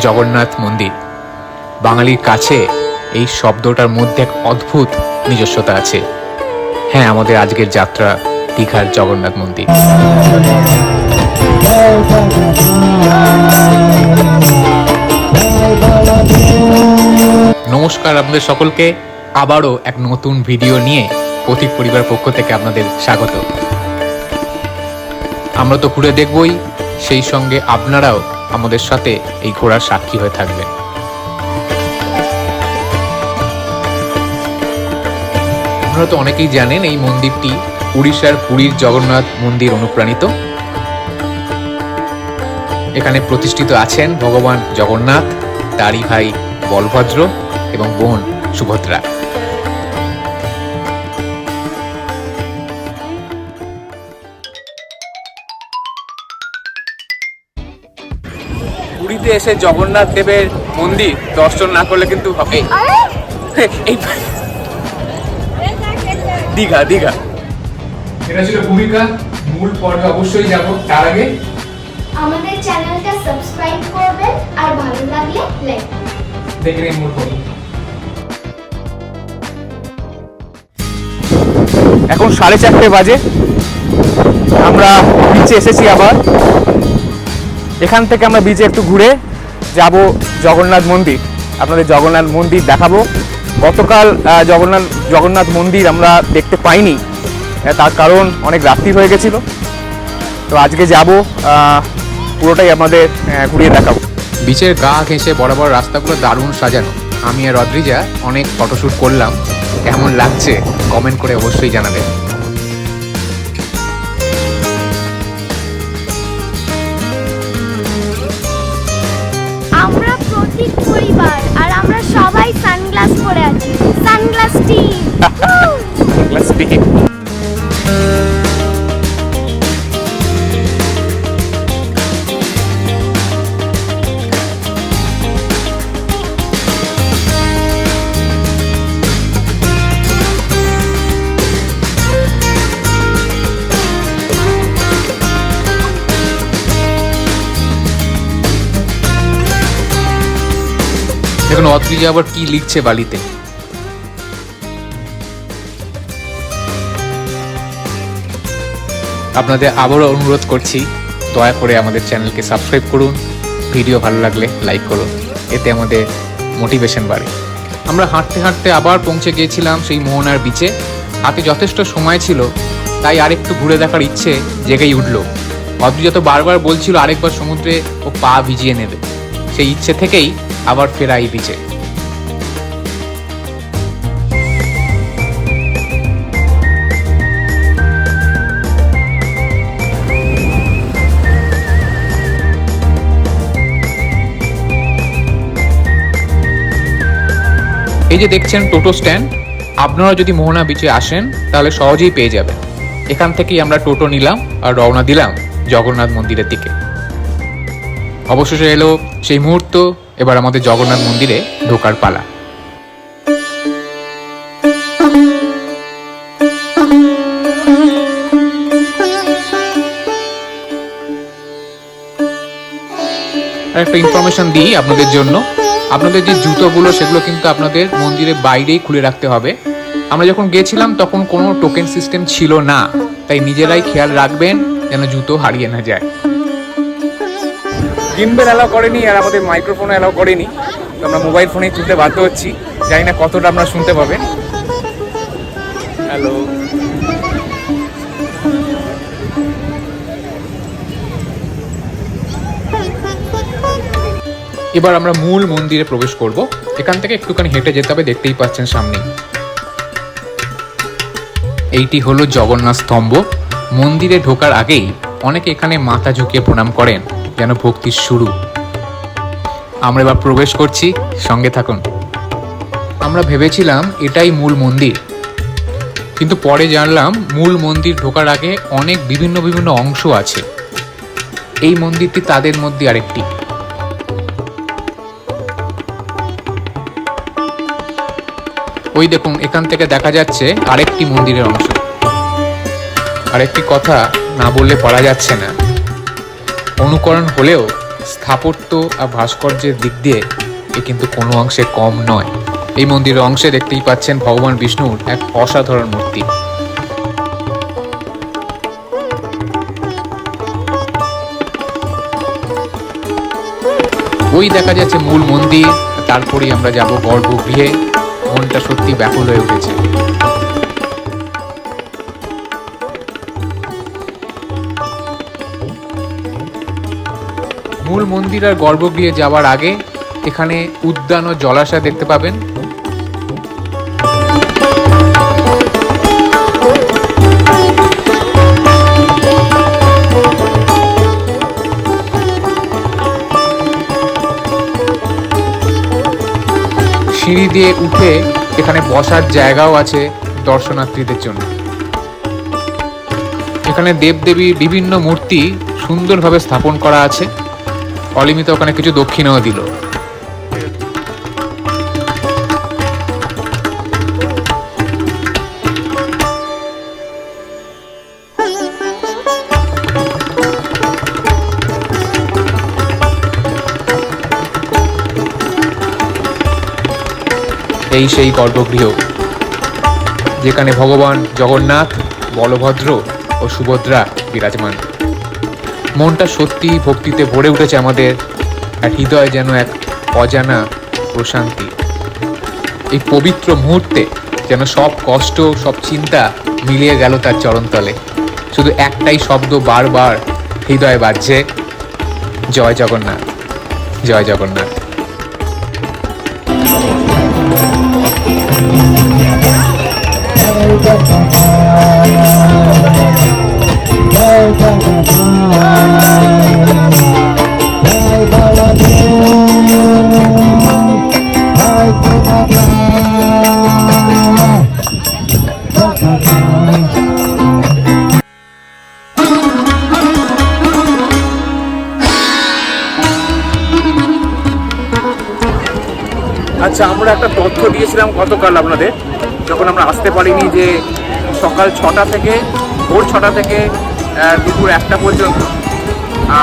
জগন্নাথ মন্দির। বাঙালির কাছে এই শব্দটার মধ্যে এক অদ্ভুত নিজস্বতা আছে। হ্যাঁ আমাদের আজকের যাত্রা দীঘার জগন্নাথ মন্দির। নমস্কার আপনাদের সকলকে। আবারও এক নতুন ভিডিও নিয়ে পথিক পরিবার পক্ষ থেকে আপনাদের স্বাগত। আমরা তো ঘুরে দেখবই, সেই সঙ্গে আপনারাও আমাদের সাথে এই ঘোড়ার সাক্ষী হয়ে থাকবেন আপনারা তো অনেকেই জানেন এই মন্দিরটি উড়িষ্যার পুরীর জগন্নাথ মন্দির অনুপ্রাণিত। এখানে প্রতিষ্ঠিত আছেন ভগবান জগন্নাথ তারই ভাই বলভদ্র এবং বোন সুভদ্রা। পুরীতে এসে জগন্নাথ দেবের মন্দির দর্শন না করলে কিন্তু হবে। এই দীঘা দীঘা। এটা ছিল ভূমিকা। মূল পর্বে অবশ্যই যাব। তার আগে আমাদের চ্যানেলটা সাবস্ক্রাইব করবেন আর ভালো লাগলে লাইক দেখে নিন মূল পর্ব। এখন সাড়ে চারটে বাজে। আমরা বিচে এসেছি আবার। এখান থেকে আমরা বিচে একটু ঘুরে যাব জগন্নাথ মন্দির। আপনাদের জগন্নাথ মন্দির দেখাবো। গতকাল জগন্নাথ জগন্নাথ মন্দির আমরা দেখতে পাইনি। তার কারণ অনেক রাত্রি হয়ে গেছিল। তো আজকে যাব পুরোটাই আমাদের ঘুরিয়ে দেখাবো। বিচের গা ঘেঁষে বড় বড় রাস্তাগুলো দারুণ সাজানো। আমি আর রদ্রিজা অনেক ফটোশ্যুট করলাম। কেমন লাগছে কমেন্ট করে অবশ্যই জানাবেন। পরিবার আর আমরা সবাই সানগ্লাস পরে আছি সানগ্লাস টিম সানগ্লাস begin. দেখুন অদ্রিজা আবার কি লিখছে বালিতে? আপনাদের আবারও অনুরোধ করছি, দয়া করে আমাদের চ্যানেলকে সাবস্ক্রাইব করুন, ভিডিও ভালো লাগলে লাইক করুন, এতে আমাদের মোটিভেশন বাড়ে। আমরা হাঁটতে হাঁটতে আবার পৌঁছে গিয়েছিলাম সেই মোহনার বিচে হাতে যথেষ্ট সময় ছিল, তাই আরেকটু ঘুরে দেখার ইচ্ছে জেগেই উঠল। অদ্রিজা তো বারবার বলছিল আরেকবার সমুদ্রে ও পা ভিজিয়ে নেবে। সেই ইচ্ছে থেকেই আবার ফেরা এই বিচে। এই যে দেখছেন টোটো স্ট্যান্ড, আপনারা যদি মোহনা বিচে আসেন, তাহলে সহজেই পেয়ে যাবেন। এখান থেকেই আমরা টোটো নিলাম আর রওনা দিলাম জগন্নাথ মন্দিরের দিকে। অবশেষে এলো সেই মুহূর্ত এবার আমাদের জগন্নাথ মন্দিরে ঢোকার পালা। একটা ইনফরমেশন দিই আপনাদের জন্য। আপনাদের যে জুতোগুলো, সেগুলো কিন্তু আপনাদের মন্দিরের বাইরেই খুলে রাখতে হবে। আমরা যখন গেছিলাম, তখন কোনো টোকেন সিস্টেম ছিল না। তাই নিজেরাই খেয়াল রাখবেন, যেন জুতো হারিয়ে না যায়। গিম্বেল অ্যালাউ করেনি আর আমাদের মাইক্রোফোন অ্যালাউ করেনি। তো আমরা মোবাইল ফোনেই তুলতে বাধ্য হচ্ছি। জানি না কতটা আপনারা শুনতে পাবেন হ্যালো এবার আমরা মূল মন্দিরে প্রবেশ করব। এখান থেকে একটুখানি হেঁটে যেতে হবে দেখতেই পাচ্ছেন সামনেই। এইটি হলো জগন্নাথ স্তম্ভ। মন্দিরে ঢোকার আগেই অনেকে এখানে মাথা ঝুঁকিয়ে প্রণাম করেন। যেন ভক্তির শুরু? আমরা এবার প্রবেশ করছি, সঙ্গে থাকুন। আমরা ভেবেছিলাম এটাই মূল মন্দির। কিন্তু পরে জানলাম মূল মন্দির ঢোকার আগে অনেক বিভিন্ন বিভিন্ন অংশ আছে। এই মন্দিরটি তাদের মধ্যে আরেকটি। ওই দেখুন, এখান থেকে দেখা যাচ্ছে আরেকটি মন্দিরের অংশ। আরেকটি কথা না বললে পড়া যাচ্ছে না। অনুকরণ হলেও স্থাপত্য আর ভাস্কর্যের দিক দিয়ে এ কিন্তু কোনো অংশে কম নয়। এই মন্দিরের অংশে দেখতেই পাচ্ছেন ভগবান বিষ্ণুর এক অসাধারণ মূর্তি। ওই দেখা যাচ্ছে মূল মন্দির, তারপরেই আমরা যাব গর্ভগৃহে। মনটা সত্যি ব্যাকুল হয়ে উঠেছে। মূল মন্দির আর গর্ভগৃহে যাওয়ার আগে এখানে উদ্যান ও জলাশয় দেখতে পাবেন। সিঁড়ি দিয়ে উঠে এখানে বসার জায়গাও আছে দর্শনার্থীদের জন্য। এখানে দেবদেবীর বিভিন্ন মূর্তি সুন্দরভাবে স্থাপন করা আছে। অলিমিত ওখানে কিছু দক্ষিণাও দিল। এই সেই গর্ভগৃহ, যেখানে ভগবান জগন্নাথ, বলভদ্র ও সুভদ্রা বিরাজমান। মনটা সত্যি ভক্তিতে ভরে উঠেছে আমাদের। আর হৃদয় যেন এক অজানা প্রশান্তি। এই পবিত্র মুহূর্তে যেন সব কষ্ট, সব চিন্তা মিলিয়ে গেল তার চরণতলে। শুধু একটাই শব্দ বারবার হৃদয়ে বাজছে, জয় জগন্নাথ জয় জগন্নাথ। আচ্ছা আমরা একটা তথ্য দিয়েছিলাম গতকাল আপনাদের, যখন আমরা আসতে পারিনি যে সকাল ছটা থেকে, ভোর ছটা থেকে দুপুর একটা পর্যন্ত,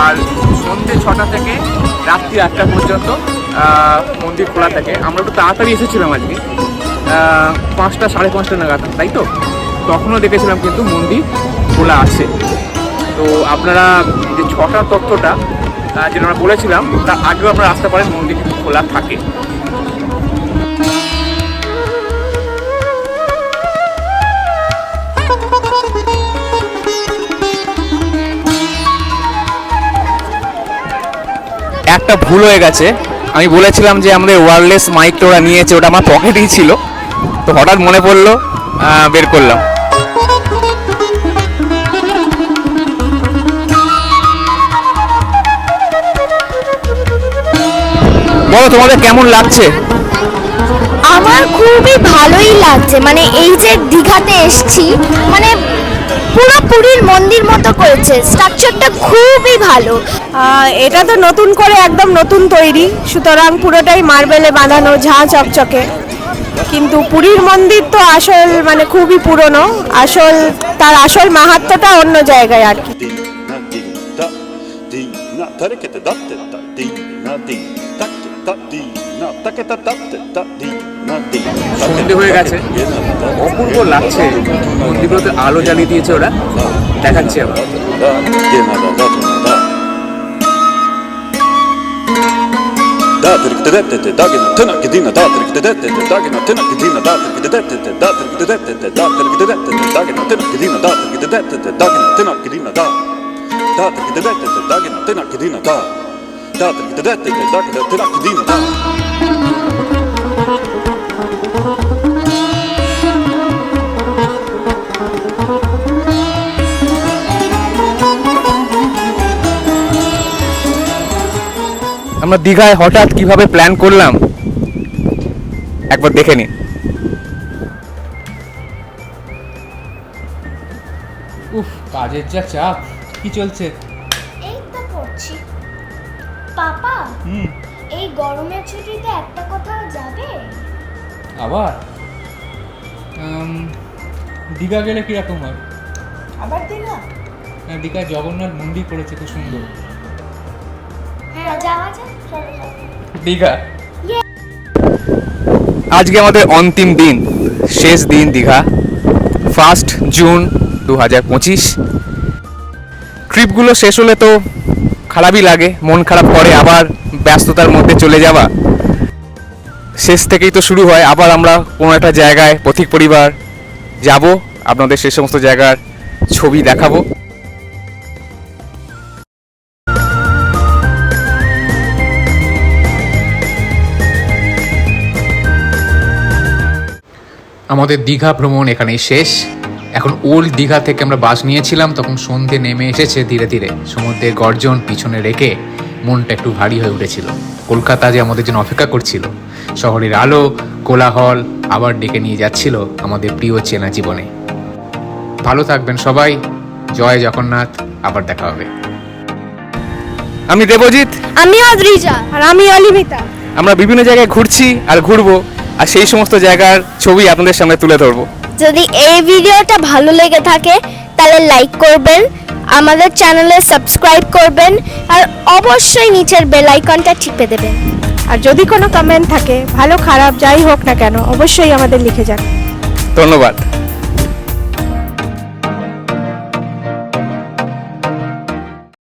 আর সন্ধ্যে ছটা থেকে রাত্রি আটটা পর্যন্ত মন্দির খোলা থাকে। আমরা একটু তাড়াতাড়ি এসেছিলাম আজকে পাঁচটা, সাড়ে পাঁচটা নাগাদ, তাই তো? তখনও দেখেছিলাম কিন্তু মন্দির খোলা আছে। তো আপনারা যে ছটার তথ্যটা যেটা আমরা বলেছিলাম, তার আগেও আপনারা আসতে পারেন, মন্দির খোলা থাকে। একটা ভুল হয়ে গেছে। আমি বলেছিলাম যে আমাদের ওয়্যারলেস মাইকটা ওরা নিয়েছে, ওটা আমার পকেটেই ছিল। তো হঠাৎ মনে পড়ল বের করলাম। বলো, তোমাদের কেমন লাগছে? আমার খুবই ভালোই লাগছে। মানে এই যে দীঘাতে এসছি মানে পুরো পুরীর মন্দির মতো করেছে। স্ট্রাকচারটা খুবই ভালো। এটা তো নতুন করে একদম নতুন তৈরি। সুতরাং পুরোটাই মার্বেলে বাঁধানো, ঝাঁ চকচকে। কিন্তু পুরীর মন্দির তো আসল মানে খুবই পুরনো। আসল, তার আসল মাহাত্ম্যটা অন্য জায়গায় আর কি। সন্ধে হয়ে গেছে। অপূর্ব লাগছে। মন্দিরগুলোতে আলো জ্বালিয়ে দিয়েছে ওরা। দেখাচ্ছি আবার। taatrikk tetetete, tagina tõnake tinna taatrikk tetetete, tagina tõnake tinna taatrikk tetetete, taatrikk tetetete, taatrikk tetetete, tagina tõnake tinna taatrikk tetetete, tagina tõnake tinna ta. taatrikk tetetete, tagina tõnake tinna ta. taatrikk tetetete, tagina tõnake tinna ta. আমরা দীঘায় হঠাৎ কীভাবে plan করলাম একবার দেখে নিন উফ কাজের যা চাপ কি চলছে? এই তো করছি পাপা হুম। এই গরমের ছুটিতে একটা কোথাও যাবে? আবার? উম, দীঘা গেলে কীরকম হয়? আবার দিঘা? হ্যাঁ দীঘায় জগন্নাথ মন্দির করেছে খুব সুন্দর। যাওয়া দীঘা? আজকে আমাদের অন্তিম দিন শেষ দিন দীঘা। ফার্স্ট জুন দু হাজার পঁচিশ। ট্রিপগুলো শেষ হলে তো খারাপই লাগে মন খারাপ করে আবার ব্যস্ততার মধ্যে চলে যাওয়া। শেষ থেকেই তো শুরু হয় আবার আমরা কোনো একটা জায়গায় পথিক পরিবার যাব আপনাদের সে সমস্ত জায়গার ছবি দেখাবো। আমাদের দীঘা ভ্রমণ এখানেই শেষ। এখন ওল্ড দীঘা থেকে আমরা বাস নিয়েছিলাম তখন সন্ধে নেমে এসেছে ধীরে ধীরে। সমুদ্রের গর্জন পিছনে রেখে মনটা একটু ভারী হয়ে উঠেছিল। কলকাতা যে আমাদের জন্য অপেক্ষা করছিল। শহরের আলো কোলাহল আবার ডেকে নিয়ে যাচ্ছিল আমাদের প্রিয় চেনা জীবনে। ভালো থাকবেন সবাই। জয় জগন্নাথ। আবার দেখা হবে। আমি দেবজিৎ। আমি অদ্রিজা আর আমি অলিমিতা। আমরা বিভিন্ন জায়গায় ঘুরছি আর ঘুরবো। আর সেই সমস্ত জায়গার ছবি আপনাদের সামনে তুলে ধরব। যদি এই ভিডিওটা ভালো লেগে থাকে তাহলে লাইক করবেন আমাদের চ্যানেলে সাবস্ক্রাইব করবেন আর অবশ্যই নিচের বেল আইকনটা টিপে দেবেন। আর যদি কোনো কমেন্ট থাকে ভালো খারাপ যাই হোক না কেন অবশ্যই আমাদের লিখে যান। ধন্যবাদ।